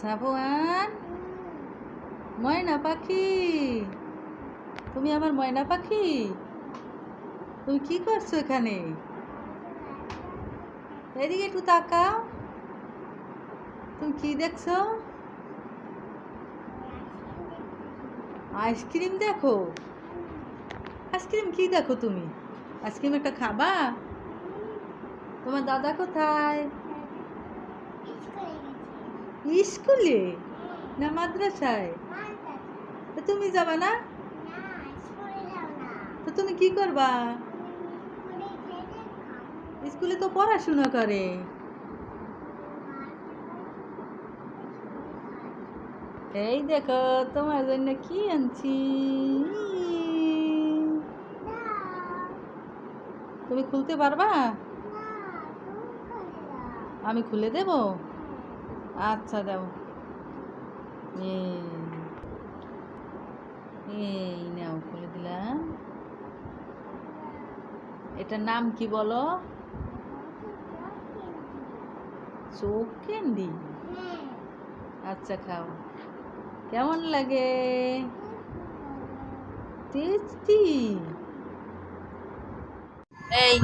সাবুয়ান? ময়না পাখি? তুমি আমার ময়না পাখি? তুমি কি করছ এখানে? এদিকে একটু তাকাও। তুমি কি দেখছ? আইসক্রিম দেখো। আইসক্রিম কি দেখো তুমি? আইসক্রিম একটা খাবা তোমার দাদা কোথায়? স্কুলে না মাদ্রাসায়? তো তুমি যাবা না? তো তুমি কি করবা? স্কুলে তো পড়াশোনা করে। এই দেখো তোমার জন্য কি আনছি? তুমি খুলতে পারবা? আমি খুলে দেব? আচ্ছা দাও এই নাও, খুলে দিলাম এটার নাম কি বলো? চোখ ক্যান্ডি। আচ্ছা খাও। কেমন লাগে? টেস্টি। এই,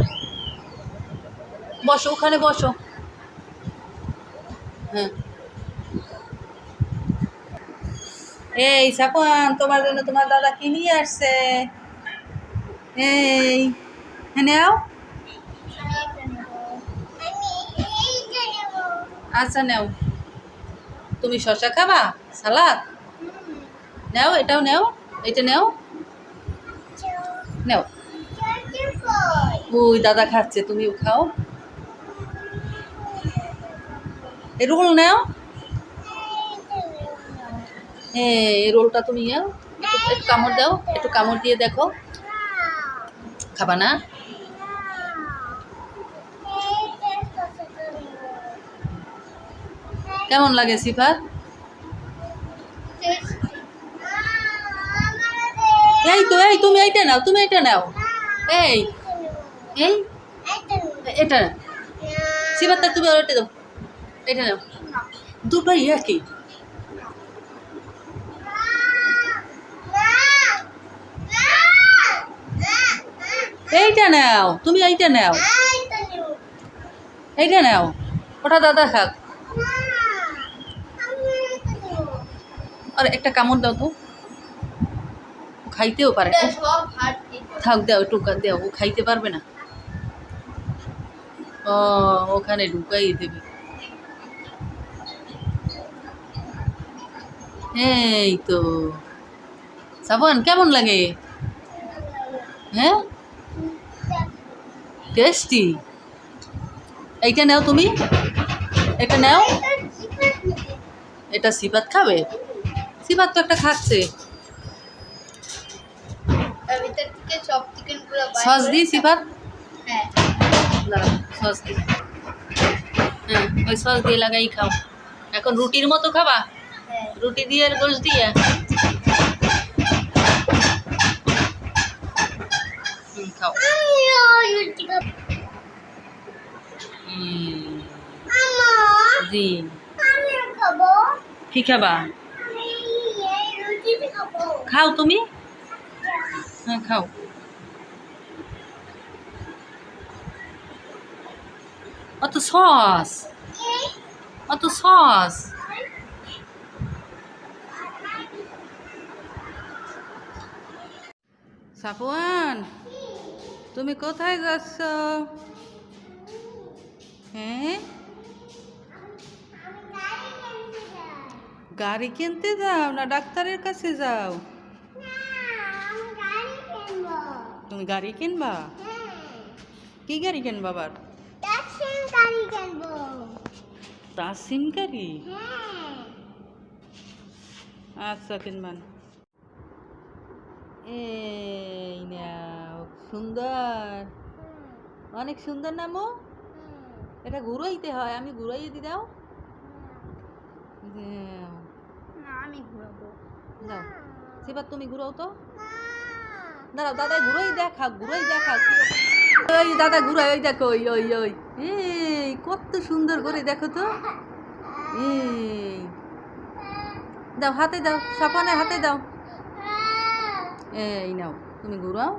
বসো, ওখানে বসো। হ্যাঁ। এই সাপান তোমার জন্য তোমার দাদা কি নিয়ে আসছে? এই হ্যাঁ নাও আচ্ছা নেও তুমি শশা খাবা? সালাদ? নেও এটাও নেও এটা নেও নেও ওই দাদা খাচ্ছে, তুমিও খাও। রোল নাও এই রোলটা তুমি একটু কামড় দাও, একটু কামড় দিয়ে দেখো। খাবা না? কেমন লাগে সিফার এই তো, এই তুমি এইটা নাও, তুমি এটা নাও। এই এই এটা সিফাতটা তুমি আর এটা দাও এটা নাও। দুটোই একই। এইটা নাও তুমি এইটা নাও। এইটা নাও। ওটা দাদা খাক। আর একটা কামড় দাও তো। খাইতেও পারে থাক দাও একটু দাও ও খাইতে পারবে না। ও ওখানে ঢুকাই দেবে। এই তো। সাবান কেমন লাগে? হ্যাঁ? টেস্টি এইটা নাও তুমি। এটা নাও। এটা সিপাত খাবে? সিপাত তো একটা খাচ্ছে। সস দিই সিপাত হ্যাঁ সস দিই। হ্যাঁ ওই সস দিয়ে লাগাই খাও। এখন রুটির মতো খাবা? হ্যাঁ। রুটি দিয়ে আর গোস দিয়ে? খাও। জি। কি খাবা? খাও তুমি? হ্যাঁ খাও। অত সস? অত সস? সাফওয়ান? তুমি কোথায় যাচ্ছ? হ্যাঁ? গাড়ি কিনতে যাও না ডাক্তারের কাছে যাও? তুমি গাড়ি কিনবা? কি গাড়ি কিনবা আবার? তাসিম গাড়ি? আচ্ছা কিনবান এই নাও। সুন্দর। অনেক সুন্দর নামো এটা ঘুরাইতে হয় আমি ঘুরাইয়ে দি দাও। না আমি ঘুরাবো। দাও সেবার তুমি ঘুরাও তো। দাঁড়াও দাদা ঘুরাই দেখা ঘুরাই দেখা ওই দাদা ঘুরাই ওই দেখো ওই ওই ওই। এই কত সুন্দর করে দেখো তো। এই। দাও হাতে দাও সাপানের হাতে দাও। এই নাও তুমি ঘুরাও।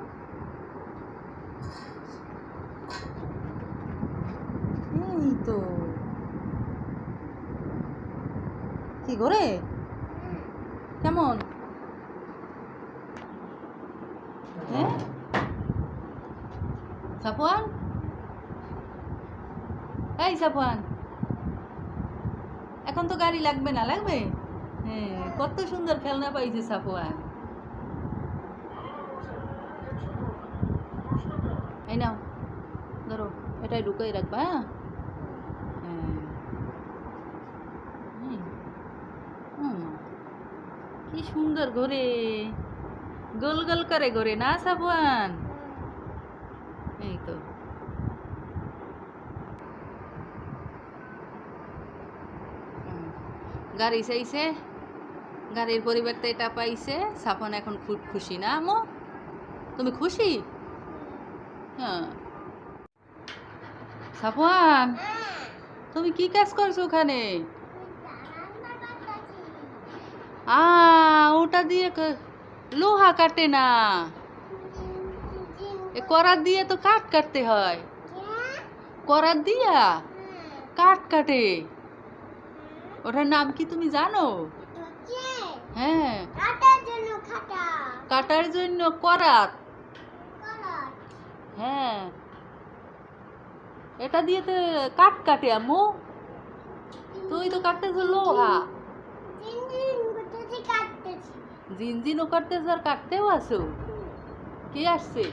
এই তো। কি ঘোরে কেমন? হ্যাঁ? সাপোয়ান এই সাপোয়ান এখন তো গাড়ি লাগবে না লাগবে? হ্যাঁ কত সুন্দর খেলনা পাইছে সাপোয়ান এই নাও, ধরো এটাই ঢুকাই রাখবা হ্যাঁ? হ্যাঁ। কি সুন্দর ঘোরে গোল গোল করে ঘোরে না, সাবুয়ান? এই তো। গাড়ি চাইছে। গাড়ির পরিবর্তে এটা পাইছে। সাফন এখন খুব খুশি, না আমো তুমি খুশি? হ্যাঁ। সাফওয়ান তুমি কি কাজ করছ ওখানে? আ ওটা দিয়ে লোহা কাটে না। এ করাত দিয়ে তো কাঠ কাটতে হয়। করাত দিয়া কাঠ কাটে। ওটার নাম কি তুমি জানো? হ্যাঁ। কাটার জন্য করাত। হ্যাঁ। এটা দিয়ে তো কাট কাটে আম্মু। তুই তো কাটতেছ লোহা। জিনজিনও কাটতেছ আর কাটতেও আছো। কে আসছে?